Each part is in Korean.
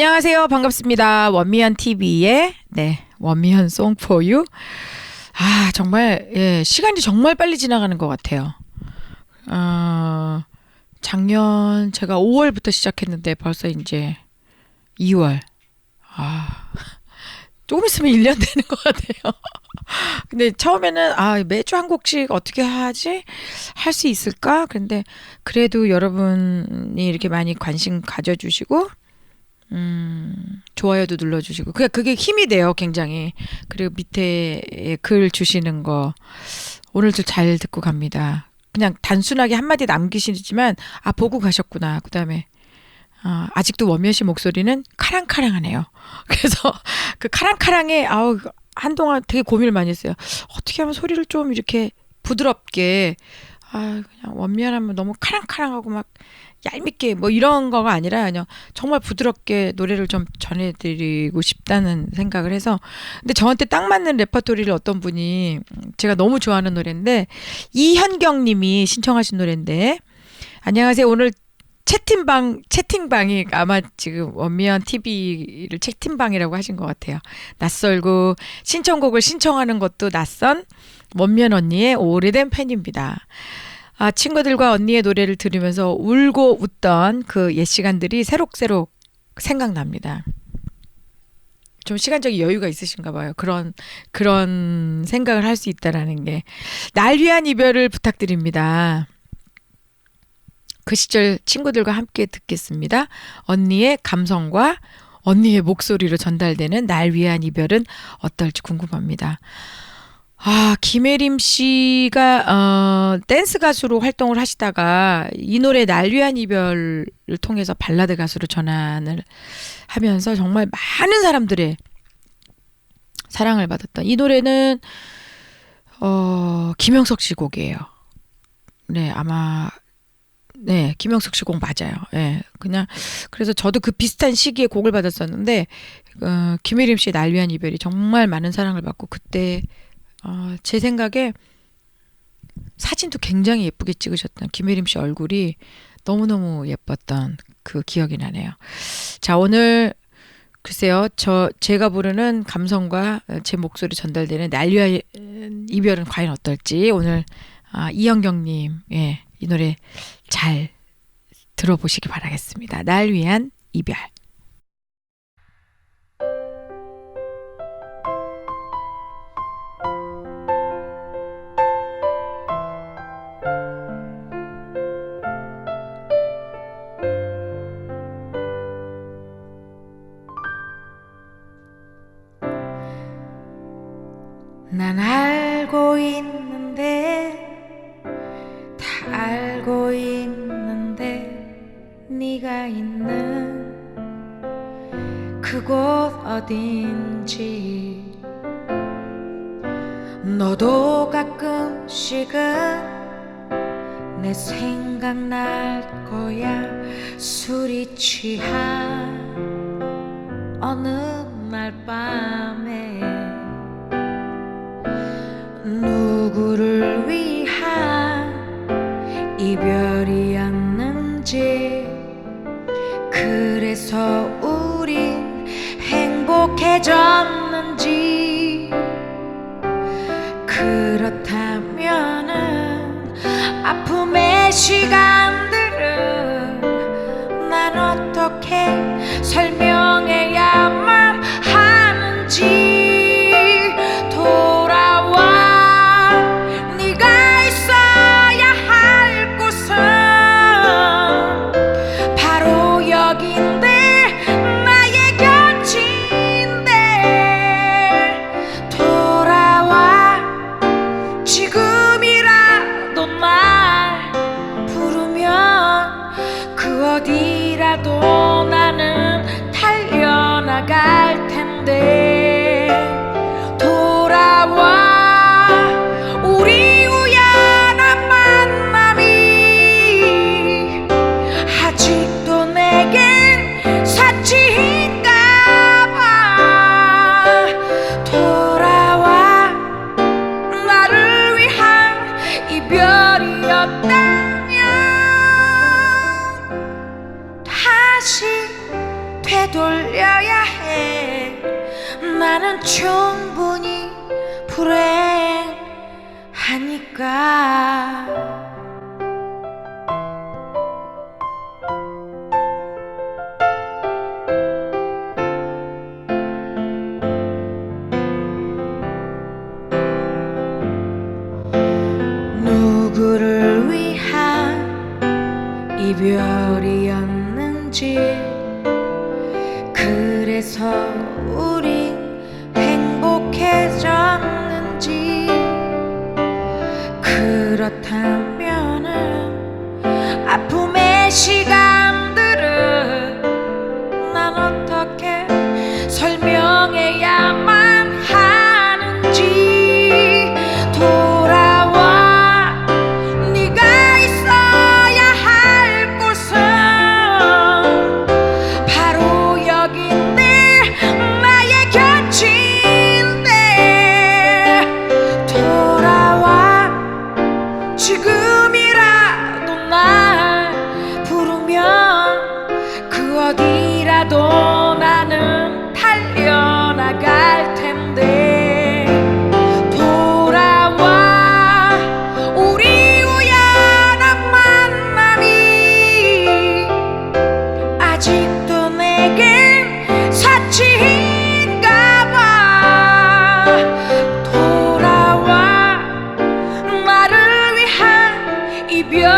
안녕하세요. 반갑습니다. 원미연 TV의 네, 원미연 송포유. 아, 정말 예, 시간이 정말 빨리 지나가는 것 같아요. 어, 작년 제가 5월부터 시작했는데 벌써 이제 2월. 아. 조금 있으면 1년 되는 것 같아요. 근데 처음에는 아 매주 한 곡씩 어떻게 하지 할 수 있을까? 근데 그래도 여러분이 이렇게 많이 관심 가져주시고 음 좋아요도 눌러주시고 그게 그게 힘이 돼요 굉장히 그리고 밑에 글 주시는 거 오늘도 잘 듣고 갑니다. 그냥 단순하게 한마디 남기시지만 아 보고 가셨구나 그 다음에 아, 아직도 원미연 씨 목소리는 카랑카랑하네요. 그래서 그 카랑카랑에 아우 한동안 되게 고민을 많이 했어요. 어떻게 하면 소리를 좀 이렇게 부드럽게 아 그냥 원미연하면 너무 카랑카랑하고 막 얄밉게 뭐 이런 거가 아니라 그냥 정말 부드럽게 노래를 좀 전해드리고 싶다는 생각을 해서. 근데 저한테 딱 맞는 레퍼토리를 어떤 분이 제가 너무 좋아하는 노래인데 이현경님이 신청하신 노래인데. 안녕하세요. 오늘 채팅방 채팅방이 아마 지금 원미연 TV를 채팅방이라고 하신 것 같아요. 낯설고 신청곡을 신청하는 것도 낯선 원미연 언니의 오래된 팬입니다. 아, 친구들과 언니의 노래를 들으면서 울고 웃던 그 옛 시간들이 새록새록 생각납니다. 좀 시간적인 여유가 있으신가 봐요. 그런 그런 생각을 할 수 있다라는 게 날 위한 이별을 부탁드립니다. 그 시절 친구들과 함께 듣겠습니다. 언니의 감성과 언니의 목소리로 전달되는 날 위한 이별은 어떨지 궁금합니다. 아, 김혜림 씨가 어, 댄스 가수로 활동을 하시다가 이 노래 날 위한 이별을 통해서 발라드 가수로 전환을 하면서 정말 많은 사람들의 사랑을 받았던 이 노래는 어, 김영석 씨 곡이에요. 네, 아마 네, 김영석 씨 곡 맞아요. 예. 네, 그냥 그래서 저도 그 비슷한 시기에 곡을 받았었는데 어, 김혜림 씨의 날 위한 이별이 정말 많은 사랑을 받고 그때 어, 제 생각에 사진도 굉장히 예쁘게 찍으셨던 김혜림 씨 얼굴이 너무너무 예뻤던 그 기억이 나네요. 자, 오늘 글쎄요, 저 제가 부르는 감성과 제 목소리 전달되는 날 위한 이별은 과연 어떨지 오늘 아, 이영경님, 예, 이 노래 잘 들어보시기 바라겠습니다. 날 위한 이별. 알고 있는데 네가 있는 그곳 어딘지. 너도 가끔씩은 내 생각 날 거야. 술이 취한 어느 날 밤 아픔 되돌려야 해. 나는 충분히 불행하니까 그래서 우린 행복해졌는지. 그렇다면은 아픔의 시간 내겐 사치인가 봐. 돌아와. 나를 위한 이별이었다면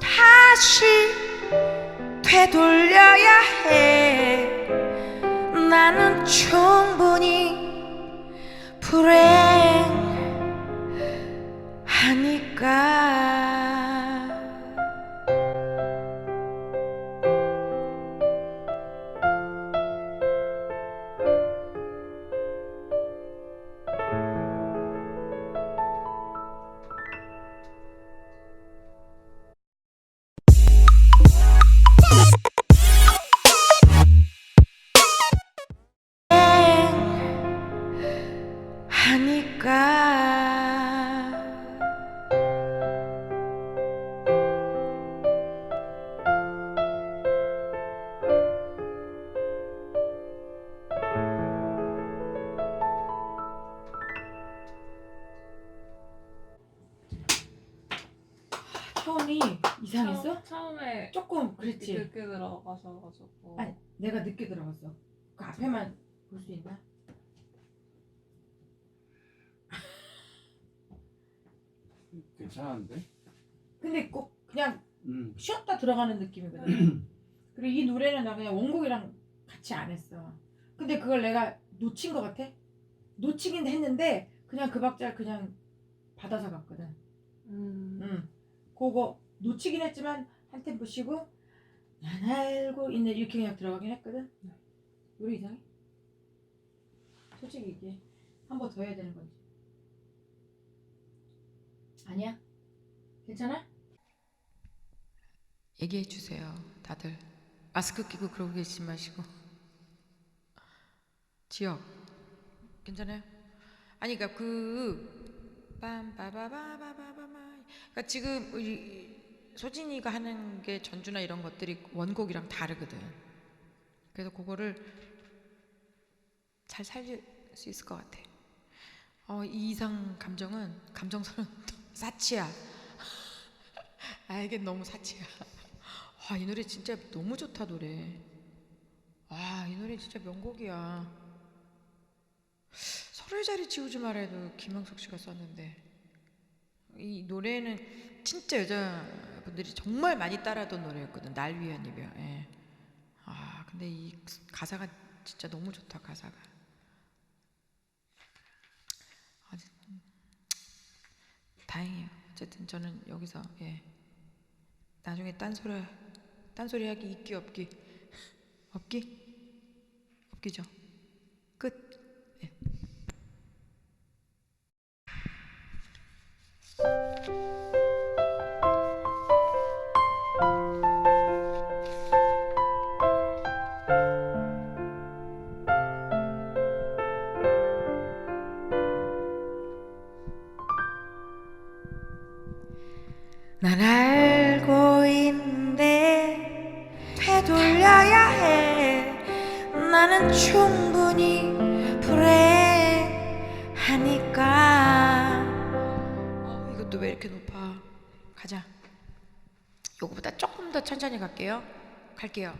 다시 되돌려야 해. 나는 충분히 불행 그랬지. 늦게 들어가셔가지고 아니 내가 늦게 들어갔어. 그 앞에만 볼 수 있나? 괜찮은데? 근데 꼭 그냥 음. 쉬었다 들어가는 느낌이거든. 그리고 이 노래는 나 그냥 원곡이랑 같이 안 했어. 근데 그걸 내가 놓친 것 같아? 놓치긴 했는데 그냥 그 박자를 그냥 받아서 갔거든. 음. 응. 그거 놓치긴 했지만 한 템포 쉬고 난 알고 있네 이렇게 그냥 들어가긴 했거든. 우리 이상해? 솔직히 이게 한 번 더 해야 되는 건지. 아니야? 괜찮아? 얘기해 주세요, 다들. 마스크 끼고 그러고 계시지 마시고. 지역 괜찮아요? 아니 그러니까 그 빰빠바바바바바바 그러니까 지금 우리 소진이가 하는 게 전주나 이런 것들이 원곡이랑 다르거든. 그래서 그거를 잘 살릴 수 있을 것 같아. 어, 이 이상 감정은 감정선은 사치야. 아 이게 너무 사치야. 와이 노래 진짜 너무 좋다 노래. 와이 노래 진짜 명곡이야. 서로의 자리 지우지 말아도 김영석 씨가 썼는데 이 노래는 진짜 여자 분들이 정말 많이 따라하던 노래였거든. 날 위한 이별. 예. 아 근데 이 가사가 진짜 너무 좋다 가사가. 아, 진- 다행이에요. 어쨌든 저는 여기서 예. 나중에 딴소리 딴소리 하기 있기 없기 없기 없기죠. 난 알고 있는데 되돌려야 해. 나는 충분히 불행하니까. 어, 이것도 왜 이렇게 높아? 가자. 요거보다 조금 더 천천히 갈게요. 갈게요